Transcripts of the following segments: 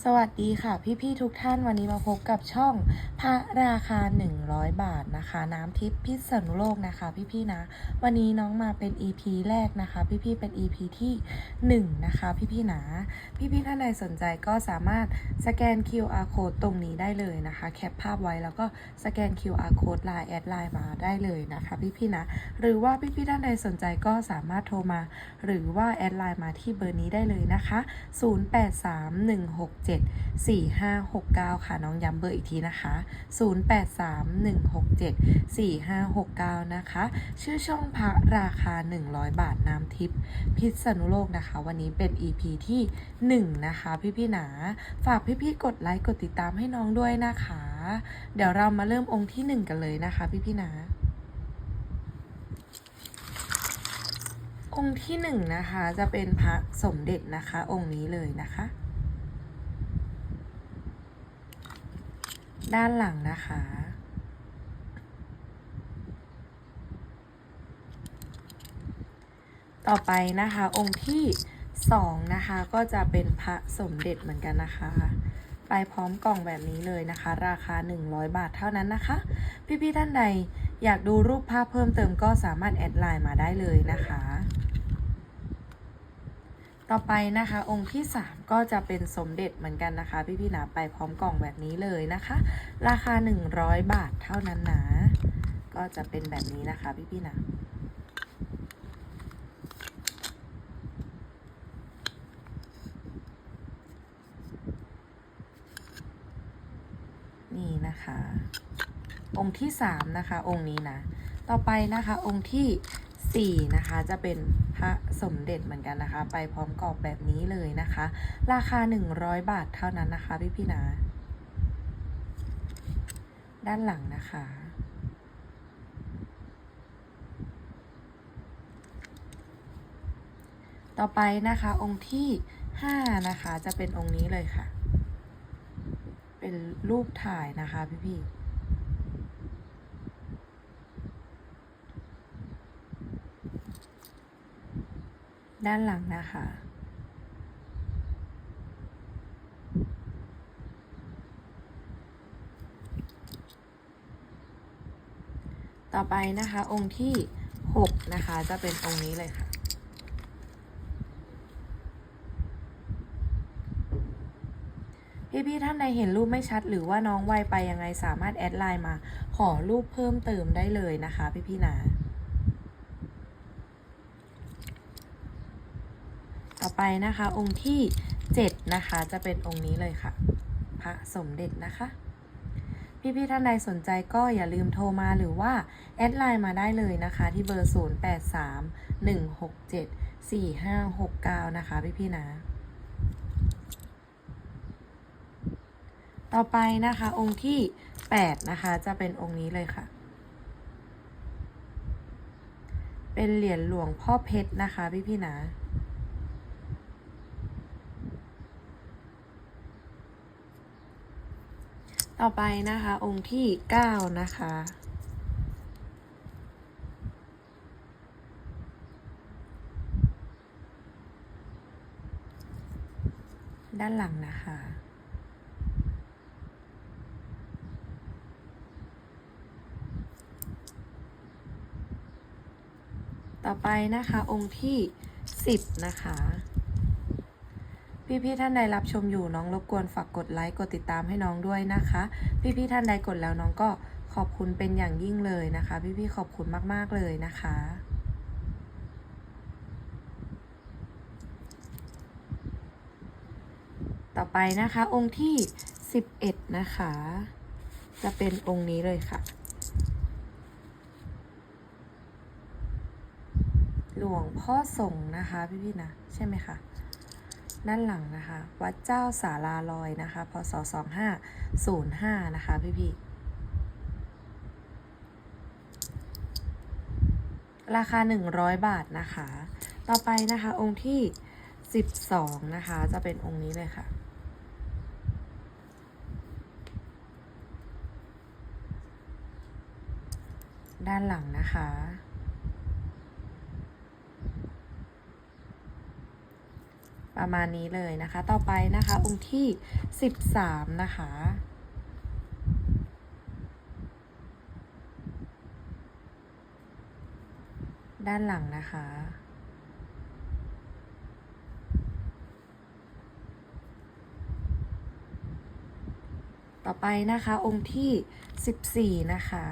สวัสดีค่ะพี่ๆทุกท่านวันนี้มาพบกับช่องพระราคา 100 บาทนะคะ น้ำทิพย์พิษณุโลกนะคะ พี่ๆนะ วันนี้น้องมาเป็น EP แรกนะคะ พี่ๆเป็น EP ที่1นะคะ พี่ๆนะ พี่ๆท่านใดสนใจก็สามารถสแกน QR code ตรงนี้ได้เลยนะคะ แคปภาพไว้แล้วก็สแกน QR code ไลน์แอดไลน์มาได้เลยนะคะ พี่ๆนะ หรือว่าพี่ๆท่านใดสนใจก็สามารถโทรมา หรือว่าแอดไลน์มาที่เบอร์นี้ได้เลยนะคะ 0831 6 4569 ค่ะ น้องย้ำเบอร์อีกทีนะคะ 083167 4569 นะคะ ชื่อช่องพระราคา 100 บาทน้ำทิพย์พิษณุโลกนะคะ วันนี้เป็น EP ที่ 1 นะคะ พี่ๆหนา ฝากพี่ๆกดไลค์กดติดตามให้น้องด้วยนะคะ เดี๋ยวเรามาเริ่มองค์ที่ 1 กันเลยนะคะ พี่ๆหนาองค์ที่หนึ่งนะคะจะเป็นพระสมเด็จนะคะ องค์นี้เลยนะคะ ด้านหลังนะคะ ต่อไปนะคะองค์ที่สองนะคะก็จะเป็นพระสมเด็จเหมือนกันนะคะ ไปพร้อมกล่องแบบนี้เลยนะคะ ราคา 100 บาทเท่านั้นนะคะ พี่ๆท่านใดอยากดูรูปภาพเพิ่มเติมก็สามารถแอดไลน์มาได้เลยนะคะ ต่อไปนะคะ องค์ที่ 3 ก็จะเป็นสมเด็จเหมือนกันนะคะ พี่ๆนะไปพร้อมกล่องแบบนี้เลยนะคะ ราคา 100 บาทเท่านั้นนะก็จะเป็นแบบนี้นะคะ พี่ๆนะนี่นะคะ องค์ที่ 3 นะคะ องค์นี้นะ ต่อไปนะคะองค์ที่ 4 นะคะ จะเป็นพระสมเด็จเหมือนกันนะคะ ไปพร้อมกรอบแบบนี้เลยนะคะ ราคา 100 บาทเท่านั้นนะคะพี่พี่นะด้านหลังนะคะ ต่อไปนะคะองค์ที่ 5 นะคะ จะเป็นองค์นี้เลยค่ะ เป็นรูปถ่ายนะคะพี่พี่ ด้านหลังนะคะ ต่อไปนะคะองค์ที่ 6 นะคะ จะเป็นองค์นี้เลยค่ะพี่ๆท่านใดเห็นรูปไม่ชัดหรือว่าน้องไวไปยังไงสามารถแอดไลน์มา ขอรูปเพิ่มเติมได้เลยนะคะพี่ๆนะ ต่อ ไปนะคะ องค์ที่ 7 นะคะ จะเป็นองค์นี้เลยค่ะ พระสมเด็จนะคะ พี่ๆท่านใดสนใจก็อย่าลืมโทรมาหรือว่า แอดไลน์มาได้เลยนะคะ ที่เบอร์ 0831674569 นะคะ พี่ๆนะ ต่อไปนะคะองค์ที่ 8 นะคะ จะเป็นองค์นี้เลยค่ะเป็นเหรียญหลวงพ่อเพชรนะคะ พี่ๆนะ ต่อไปนะคะ องค์ที่9นะคะ ด้านหลังนะคะต่อไปนะคะองค์ที่ 10 นะคะ พี่ๆท่านใดรับชมอยู่น้องรบกวนฝากกดไลค์กดติดตามให้น้องด้วยนะคะ พี่ๆท่านใดกดแล้วน้องก็ขอบคุณเป็นอย่างยิ่งเลยนะคะ พี่ๆขอบคุณมากๆเลยนะคะต่อไปนะคะองค์ที่ 11 นะคะ จะเป็นองค์นี้เลยค่ะ หลวงพ่อส่งนะคะพี่ๆนะ ใช่ไหมคะ ด้านหลังนะคะ วัดเจ้าสาราลอยนะคะ พศ 2505 นะคะพี่ๆราคา 100 บาทนะคะ ต่อไปนะคะ องค์ที่ 12 นะคะ จะเป็นองค์นี้เลยค่ะ ด้านหลังนะคะ ต่ ต่อไประมาณนี้เลยนะคะ ต่อไปนะคะองค์ที่13นะคะด้านหลังนะคะ ต่อไปนะคะองค์ที่ 14 นะคะ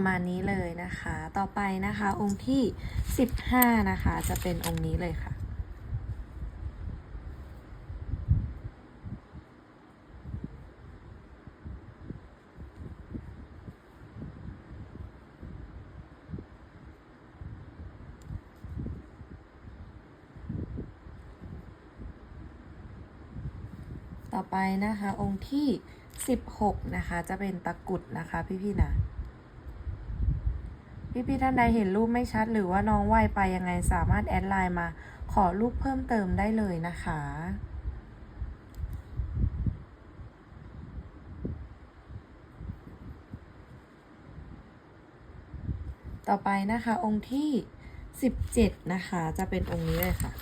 ประมาณนี้เลยนะคะ ต่อไปนะคะองค์ที่ 15 นะคะ จะเป็นองค์นี้เลยค่ะ ต่อไปนะคะองค์ที่ 16 นะคะ จะเป็นตะกุดนะคะพี่ๆนะ พี่ๆท่านใดเห็นรูปไม่ชัด หรือว่าน้องไวไปยังไงสามารถแอดไลน์มา ขอรูปเพิ่มเติมได้เลยนะคะต่อไปนะคะองค์ที่ 17 นะคะ จะเป็นองค์นี้เลยค่ะ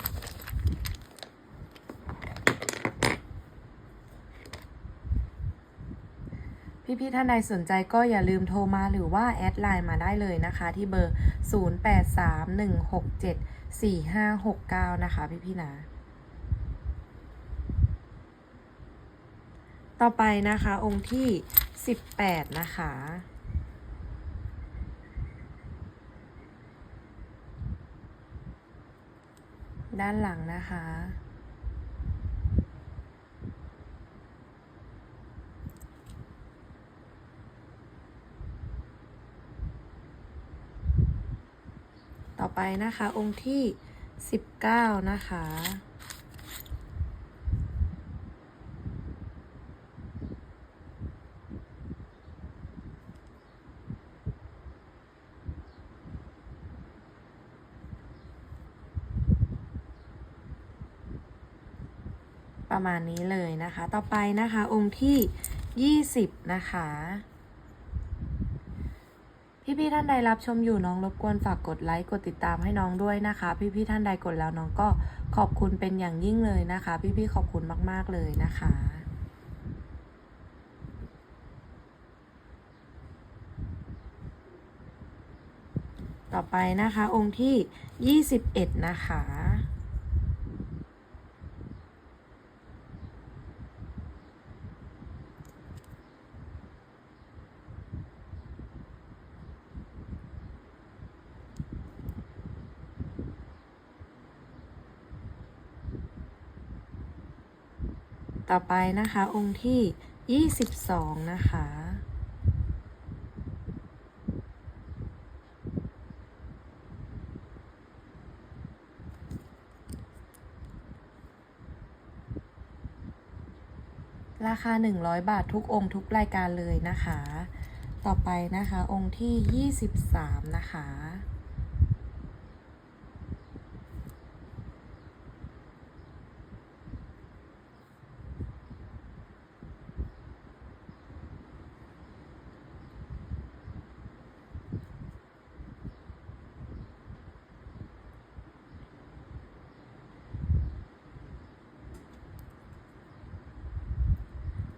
พี่ๆท่านใดสนใจก็อย่าลืมโทรมาหรือว่าแอดไลน์มาได้เลยนะคะ ที่เบอร์ 0831674569 นะคะพี่ๆนะต่อไปนะคะองค์ที่ 18 นะคะ ด้านหลังนะคะ อไปนะคะ องค์ที่19นะคะ ประมาณนี้เลยนะคะ ต่อไปนะคะ องค์ที่20นะคะ พี่ๆท่านใดรับชมอยู่น้องรบกวนฝากกดไลค์กดติดตามให้น้องด้วยนะคะ พี่ๆท่านใดกดแล้วน้องก็ขอบคุณเป็นอย่างยิ่งเลยนะคะ พี่ๆขอบคุณมากๆเลยนะคะต่อไปนะคะ องค์ที่ 21 นะคะ ต่อไปนะคะ องค์ที่ 22 นะคะ ราคา 100 บาททุกองค์ทุกรายการเลยนะคะ ต่อไปนะคะองค์ที่ 23 นะคะ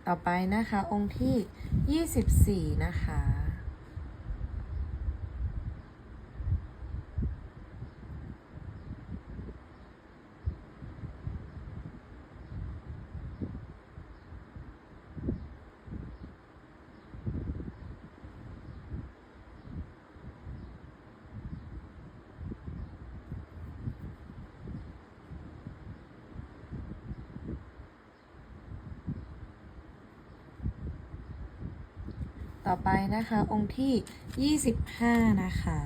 ต่อไปนะคะองค์ที่ 24 นะคะ ต่อไปนะคะ องค์ที่ 25 นะคะ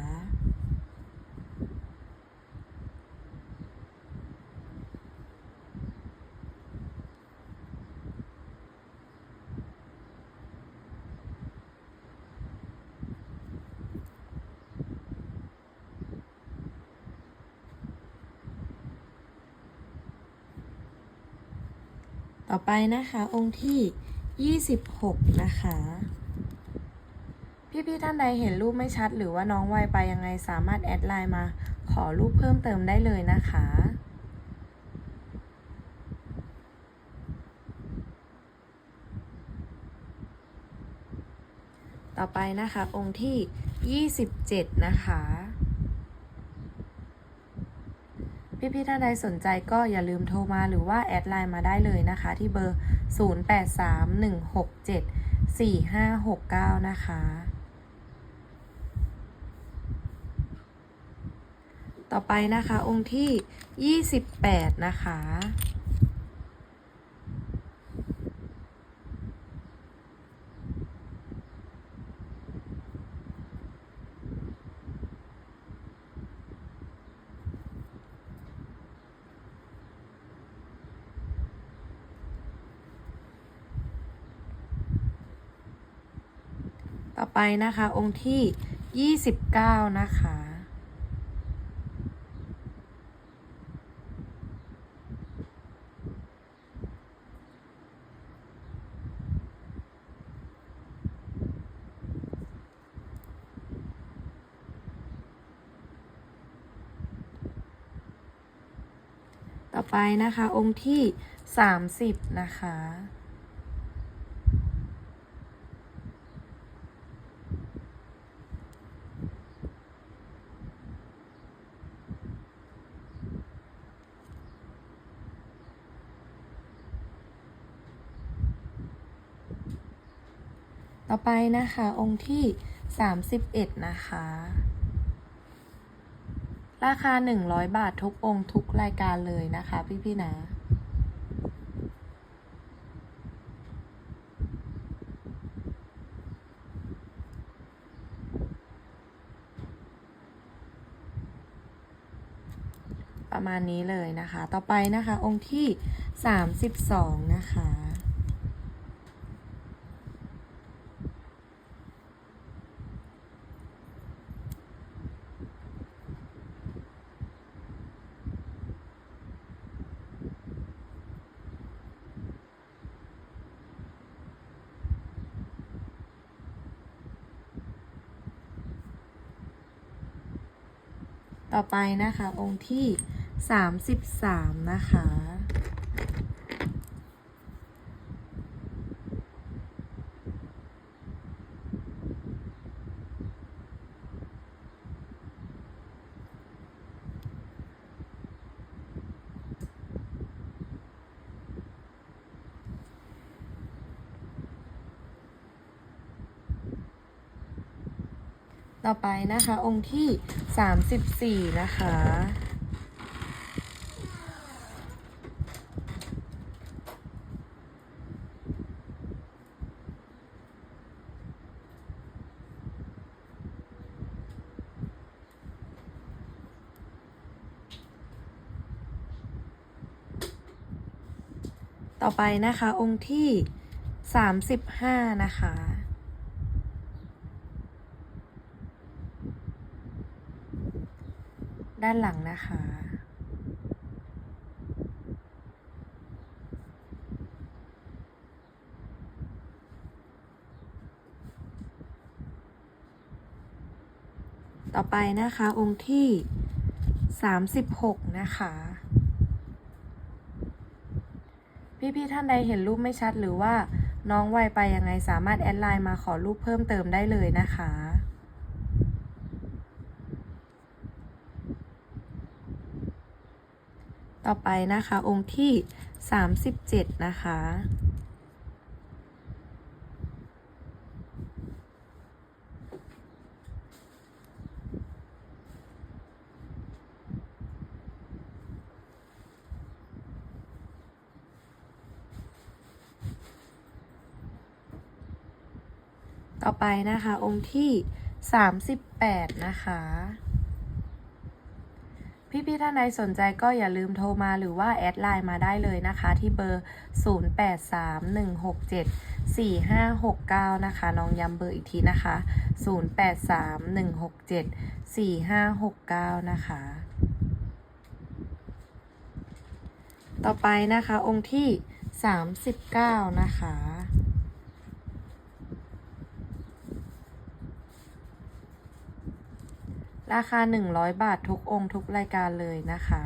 ต่อไปนะคะ องค์ที่ 26 นะคะ พี่ๆท่านใดเห็นรูปไม่ชัด หรือว่าน้องไวไปยังไงสามารถแอดไลน์มา ขอรูปเพิ่มเติมได้เลยนะคะต่อไปนะคะ องค์ที่ 27 นะคะ พี่ๆท่านใดสนใจก็อย่าลืมโทรมาหรือว่าแอดไลน์มาได้เลยนะคะ ที่เบอร์ 0831674569 นะคะ ต่อไปนะคะ องค์ที่ 28 นะคะ ต่อไปนะคะ องค์ที่ 29 นะคะ ต่อ ไปนะคะ องค์ที่30นะคะ ต่อไปนะคะ องค์ที่31นะคะ ราคา 100 บาททุกองค์ทุกรายการเลยนะคะพี่ๆนะประมาณนี้เลยนะคะ ต่อไปนะคะ องค์ที่ 32 นะคะ ต่อไปนะคะองค์ที่ 33 นะคะ ต่อไป นะคะ องค์ที่34นะคะ ต่อไปนะคะองค์ที่35นะคะ ด้านหลังนะคะ ต่อไปนะคะ องค์ที่ 36 นะคะ พี่ ๆ ท่านใดเห็นรูปไม่ชัดหรือว่าน้องไวไปยังไงสามารถแอดไลน์มาขอรูปเพิ่มเติมได้เลยนะคะ ต่ อไปนะคะ องค์ที่ 37 นะคะ ต่อไปนะคะ องค์ที่ 38 นะคะ พี่ๆท่านใดสนใจก็อย่าลืมโทรมาหรือว่าแอดไลน์มาได้เลยนะคะ ที่เบอร์ 0831674569 นะคะ น้องย้ำเบอร์อีกทีนะคะ 0831674569 นะคะ ต่อไปนะคะองค์ที่สามสิบเก้านะคะ ราคาหนึ่งร้อยบาททุกองค์ทุกรายการเลยนะคะ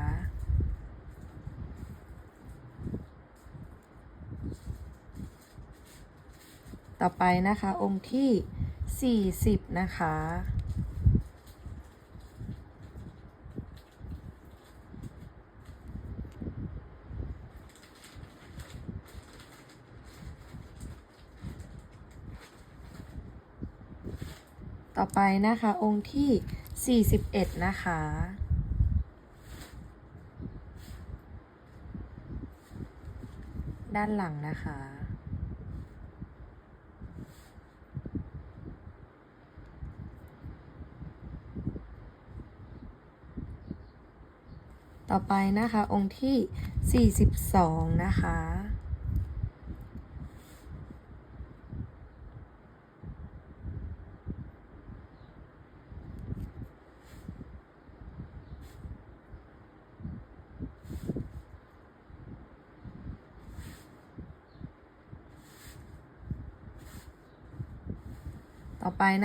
ต่อไปนะคะองค์ที่ 40 นะคะ ต่อไปนะคะองค์ที่ 41นะคะ ด้านหลังนะคะ ต่อไปนะคะองค์ที่42นะคะ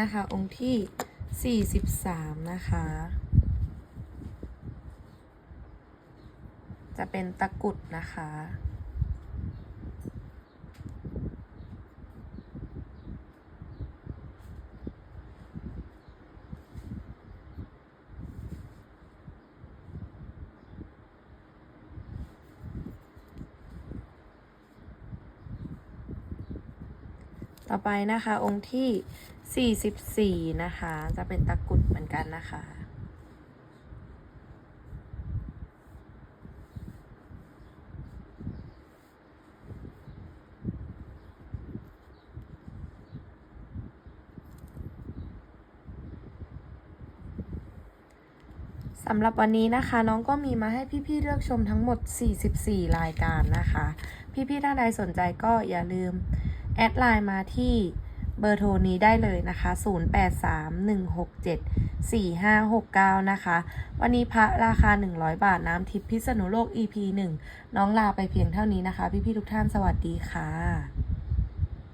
นะคะ องค์ที่ 43 นะคะ จะเป็นตะกุดนะคะ ไปนะคะ องค์ที่ 44 นะคะ จะเป็นตะกุดเหมือนกันนะคะสำหรับวันนี้นะคะน้องก็มีมาให้พี่ๆเลือกชมทั้งหมด 44 รายการนะคะ พี่ๆท่านใดสนใจก็อย่าลืม แอดไลน์มาที่เบอร์โทรนี้ได้เลยนะคะ 0831674569 นะคะ วันนี้พระราคา 100 บาทน้ำทิพย์พิษณุโลก EP 1 น้องลาไปเพียงเท่านี้นะคะ พี่ๆทุกท่านสวัสดีค่ะ